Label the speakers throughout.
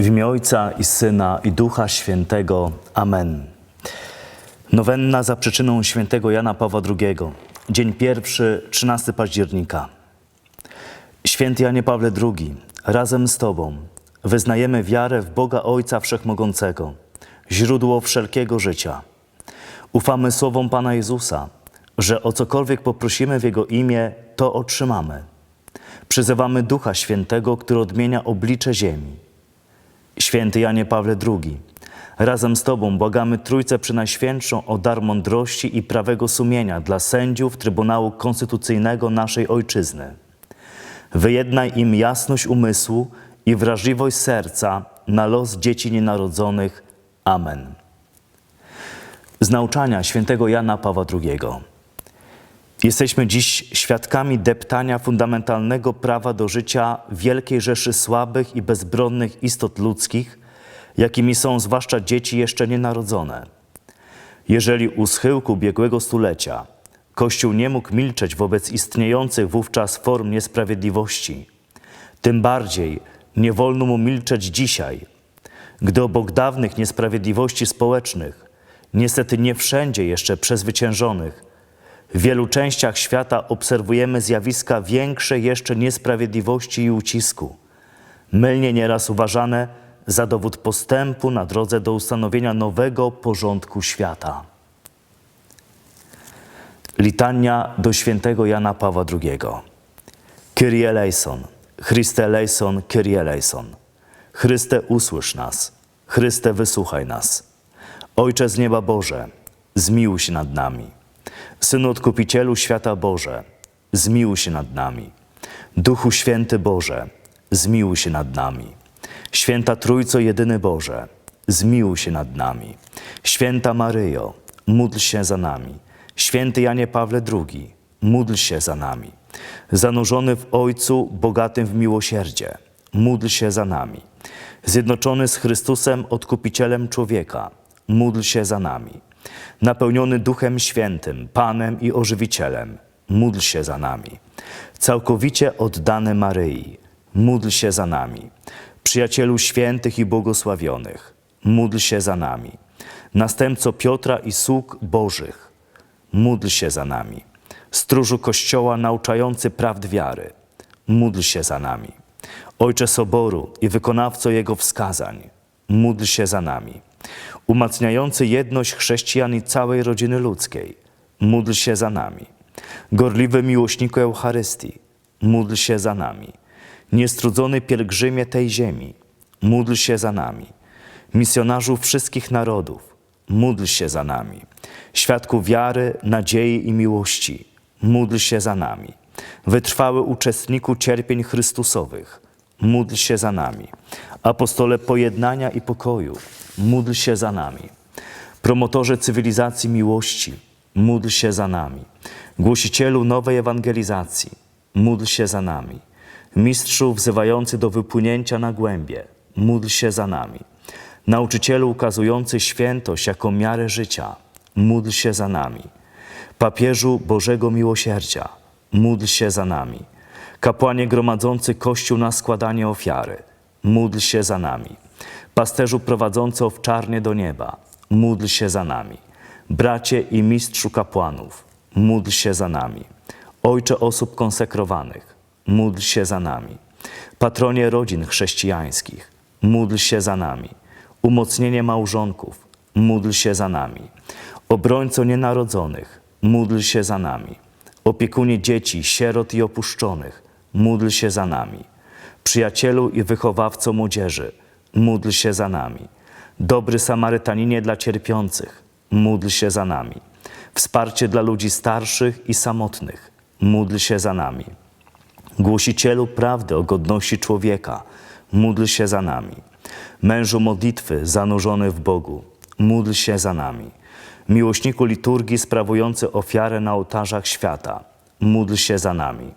Speaker 1: W imię Ojca i Syna i Ducha Świętego. Amen. Nowenna za przyczyną świętego Jana Pawła II. Dzień pierwszy, 13 października. Święty Janie Pawle II, razem z Tobą wyznajemy wiarę w Boga Ojca Wszechmogącego, źródło wszelkiego życia. Ufamy słowom Pana Jezusa, że o cokolwiek poprosimy w Jego imię, to otrzymamy. Przyzywamy Ducha Świętego, który odmienia oblicze ziemi. Święty Janie Pawle II, razem z Tobą błagamy Trójcę Przynajświętszą o dar mądrości i prawego sumienia dla sędziów Trybunału Konstytucyjnego naszej Ojczyzny. Wyjednaj im jasność umysłu i wrażliwość serca na los dzieci nienarodzonych. Amen. Z nauczania świętego Jana Pawła II. Jesteśmy dziś świadkami deptania fundamentalnego prawa do życia wielkiej rzeszy słabych i bezbronnych istot ludzkich, jakimi są zwłaszcza dzieci jeszcze nienarodzone. Jeżeli u schyłku biegłego stulecia Kościół nie mógł milczeć wobec istniejących wówczas form niesprawiedliwości, tym bardziej nie wolno mu milczeć dzisiaj, gdy obok dawnych niesprawiedliwości społecznych, niestety nie wszędzie jeszcze przezwyciężonych, w wielu częściach świata obserwujemy zjawiska większej jeszcze niesprawiedliwości i ucisku, mylnie nieraz uważane za dowód postępu na drodze do ustanowienia nowego porządku świata. Litania do świętego Jana Pawła II. Kyrie eleison, Chryste eleison, Kyrie eleison. Chryste usłysz nas, Chryste wysłuchaj nas. Ojcze z nieba Boże, zmiłuj się nad nami. Synu Odkupicielu świata Boże, zmiłuj się nad nami. Duchu Święty Boże, zmiłuj się nad nami. Święta Trójco Jedyny Boże, zmiłuj się nad nami. Święta Maryjo, módl się za nami. Święty Janie Pawle II, módl się za nami. Zanurzony w Ojcu, bogatym w miłosierdzie, módl się za nami. Zjednoczony z Chrystusem, Odkupicielem człowieka, módl się za nami. Napełniony Duchem Świętym, Panem i Ożywicielem, módl się za nami. Całkowicie oddany Maryi, módl się za nami. Przyjacielu świętych i błogosławionych, módl się za nami. Następco Piotra i sług Bożych, módl się za nami. Stróżu Kościoła nauczający prawd wiary, módl się za nami. Ojcze Soboru i wykonawco Jego wskazań, módl się za nami. Umacniający jedność chrześcijan i całej rodziny ludzkiej, módl się za nami. Gorliwy miłośniku Eucharystii, módl się za nami. Niestrudzony pielgrzymie tej ziemi, módl się za nami. Misjonarzu wszystkich narodów, módl się za nami. Świadku wiary, nadziei i miłości, módl się za nami. Wytrwały uczestniku cierpień Chrystusowych, módl się za nami. Apostole pojednania i pokoju, módl się za nami. Promotorze cywilizacji miłości, módl się za nami. Głosicielu nowej ewangelizacji, módl się za nami. Mistrzu wzywający do wypłynięcia na głębie, módl się za nami. Nauczycielu ukazujący świętość jako miarę życia, módl się za nami. Papieżu Bożego Miłosierdzia, módl się za nami. Kapłanie gromadzący Kościół na składanie ofiary, módl się za nami. Pasterzu prowadzący owczarnie do nieba, módl się za nami. Bracie i mistrzu kapłanów, módl się za nami. Ojcze osób konsekrowanych, módl się za nami. Patronie rodzin chrześcijańskich, módl się za nami. Umocnienie małżonków, módl się za nami. Obrońco nienarodzonych, módl się za nami. Opiekunie dzieci, sierot i opuszczonych, módl się za nami. Przyjacielu i wychowawco młodzieży, módl się za nami. Dobry Samarytaninie dla cierpiących, módl się za nami. Wsparcie dla ludzi starszych i samotnych, módl się za nami. Głosicielu prawdy o godności człowieka, módl się za nami. Mężu modlitwy zanurzony w Bogu, módl się za nami. Miłośniku liturgii sprawujący ofiarę na ołtarzach świata, módl się za nami.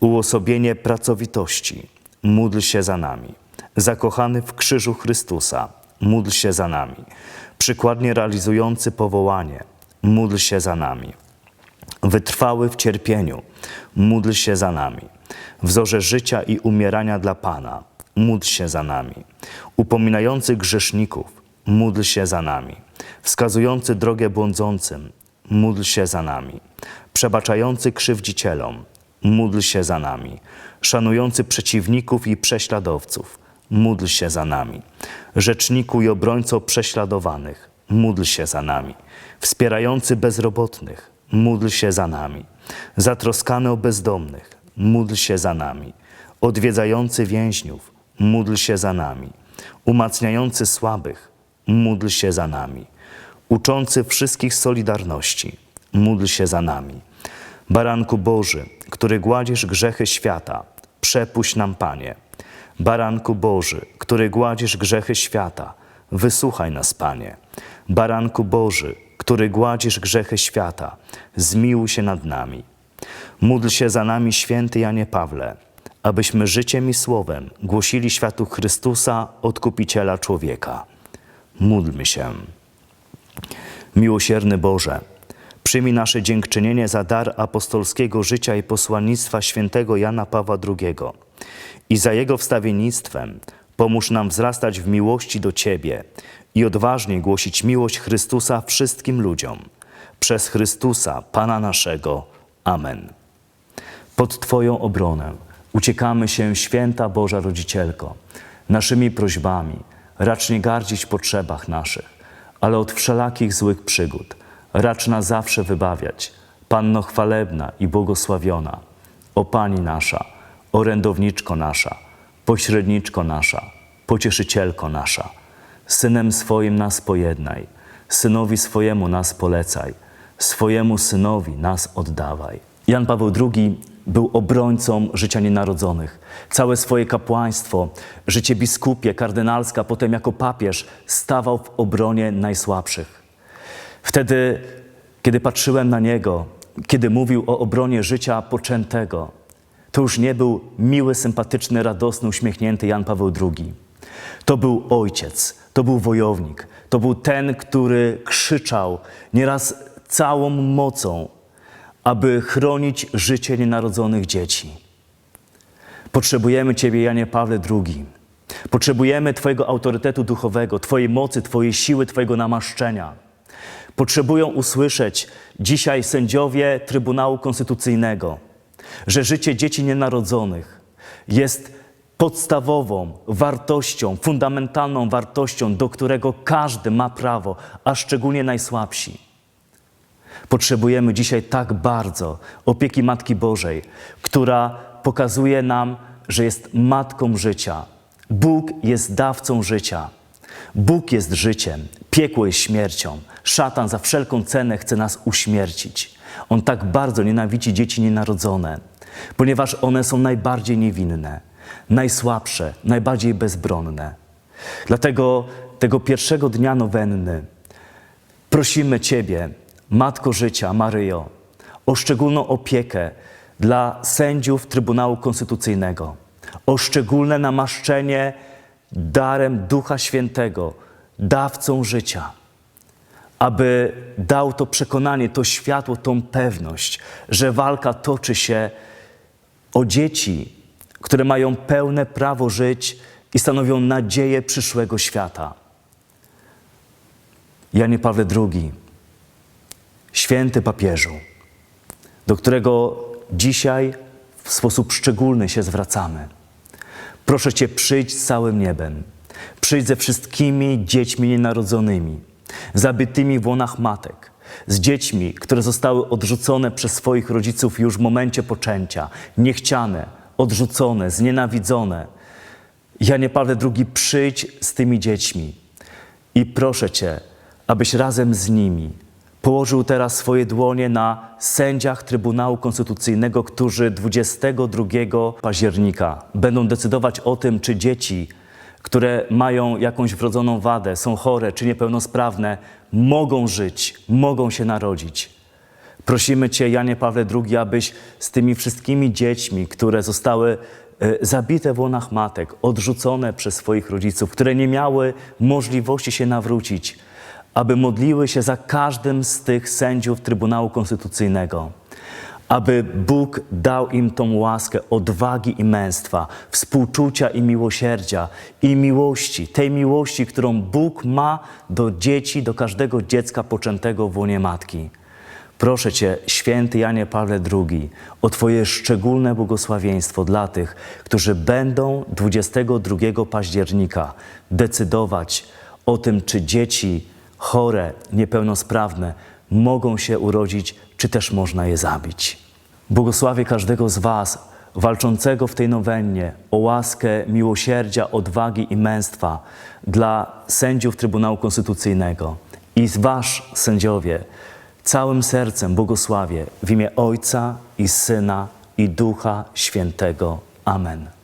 Speaker 1: Uosobienie pracowitości, módl się za nami. Zakochany w krzyżu Chrystusa, módl się za nami. Przykładnie realizujący powołanie, módl się za nami. Wytrwały w cierpieniu, módl się za nami. Wzorze życia i umierania dla Pana, módl się za nami. Upominający grzeszników, módl się za nami. Wskazujący drogę błądzącym, módl się za nami. Przebaczający krzywdzicielom, módl się za nami. Szanujący przeciwników i prześladowców, módl się za nami. Rzeczniku i obrońco prześladowanych, módl się za nami. Wspierający bezrobotnych, módl się za nami. Zatroskany o bezdomnych, módl się za nami. Odwiedzający więźniów, módl się za nami. Umacniający słabych, módl się za nami. Uczący wszystkich solidarności, módl się za nami. Baranku Boży, który gładzisz grzechy świata, przepuść nam, Panie. Baranku Boży, który gładzisz grzechy świata, wysłuchaj nas, Panie. Baranku Boży, który gładzisz grzechy świata, zmiłuj się nad nami. Módl się za nami, święty Janie Pawle, abyśmy życiem i słowem głosili światu Chrystusa, Odkupiciela człowieka. Módlmy się. Miłosierny Boże, przyjmij nasze dziękczynienie za dar apostolskiego życia i posłannictwa świętego Jana Pawła II i za jego wstawiennictwem pomóż nam wzrastać w miłości do Ciebie i odważnie głosić miłość Chrystusa wszystkim ludziom. Przez Chrystusa, Pana naszego. Amen. Pod Twoją obronę uciekamy się, święta Boża Rodzicielko, naszymi prośbami, racz nie gardzić potrzebach naszych, ale od wszelakich złych przygód, racz nas zawsze wybawiać. Panno chwalebna i błogosławiona, o Pani nasza, orędowniczko nasza, pośredniczko nasza, pocieszycielko nasza, Synem swoim nas pojednaj, Synowi swojemu nas polecaj, swojemu Synowi nas oddawaj. Jan Paweł II był obrońcą życia nienarodzonych. Całe swoje kapłaństwo, życie biskupie, kardynalska, potem jako papież stawał w obronie najsłabszych. Wtedy, kiedy patrzyłem na niego, kiedy mówił o obronie życia poczętego, to już nie był miły, sympatyczny, radosny, uśmiechnięty Jan Paweł II. To był ojciec, to był wojownik, to był ten, który krzyczał nieraz całą mocą, aby chronić życie nienarodzonych dzieci. Potrzebujemy Ciebie, Janie Pawle II. Potrzebujemy Twojego autorytetu duchowego, Twojej mocy, Twojej siły, Twojego namaszczenia. Potrzebują usłyszeć dzisiaj sędziowie Trybunału Konstytucyjnego, że życie dzieci nienarodzonych jest podstawową wartością, fundamentalną wartością, do którego każdy ma prawo, a szczególnie najsłabsi. Potrzebujemy dzisiaj tak bardzo opieki Matki Bożej, która pokazuje nam, że jest matką życia. Bóg jest dawcą życia. Bóg jest życiem, piekło jest śmiercią. Szatan za wszelką cenę chce nas uśmiercić. On tak bardzo nienawidzi dzieci nienarodzone, ponieważ one są najbardziej niewinne, najsłabsze, najbardziej bezbronne. Dlatego tego pierwszego dnia nowenny prosimy Ciebie, Matko Życia, Maryjo, o szczególną opiekę dla sędziów Trybunału Konstytucyjnego, o szczególne namaszczenie darem Ducha Świętego, dawcą życia, aby dał to przekonanie, to światło, tą pewność, że walka toczy się o dzieci, które mają pełne prawo żyć i stanowią nadzieję przyszłego świata. Janie Pawle II, święty papieżu, do którego dzisiaj w sposób szczególny się zwracamy. Proszę Cię, przyjdź z całym niebem. Przyjdź ze wszystkimi dziećmi nienarodzonymi, zabytymi w łonach matek, z dziećmi, które zostały odrzucone przez swoich rodziców już w momencie poczęcia, niechciane, odrzucone, znienawidzone. Janie Pawle II, przyjdź z tymi dziećmi i proszę Cię, abyś razem z nimi położył teraz swoje dłonie na sędziach Trybunału Konstytucyjnego, którzy 22 października będą decydować o tym, czy dzieci, które mają jakąś wrodzoną wadę, są chore czy niepełnosprawne, mogą żyć, mogą się narodzić. Prosimy Cię, Janie Pawle II, abyś z tymi wszystkimi dziećmi, które zostały e, zabite w łonach matek, odrzucone przez swoich rodziców, które nie miały możliwości się nawrócić, aby modliły się za każdym z tych sędziów Trybunału Konstytucyjnego, aby Bóg dał im tą łaskę odwagi i męstwa, współczucia i miłosierdzia i miłości, tej miłości, którą Bóg ma do dzieci, do każdego dziecka poczętego w łonie matki. Proszę Cię, święty Janie Pawle II, o Twoje szczególne błogosławieństwo dla tych, którzy będą 22 października decydować o tym, czy dzieci chore, niepełnosprawne mogą się urodzić, czy też można je zabić. Błogosławię każdego z Was walczącego w tej nowennie o łaskę miłosierdzia, odwagi i męstwa dla sędziów Trybunału Konstytucyjnego i Wasz, sędziowie, całym sercem błogosławię w imię Ojca i Syna i Ducha Świętego. Amen.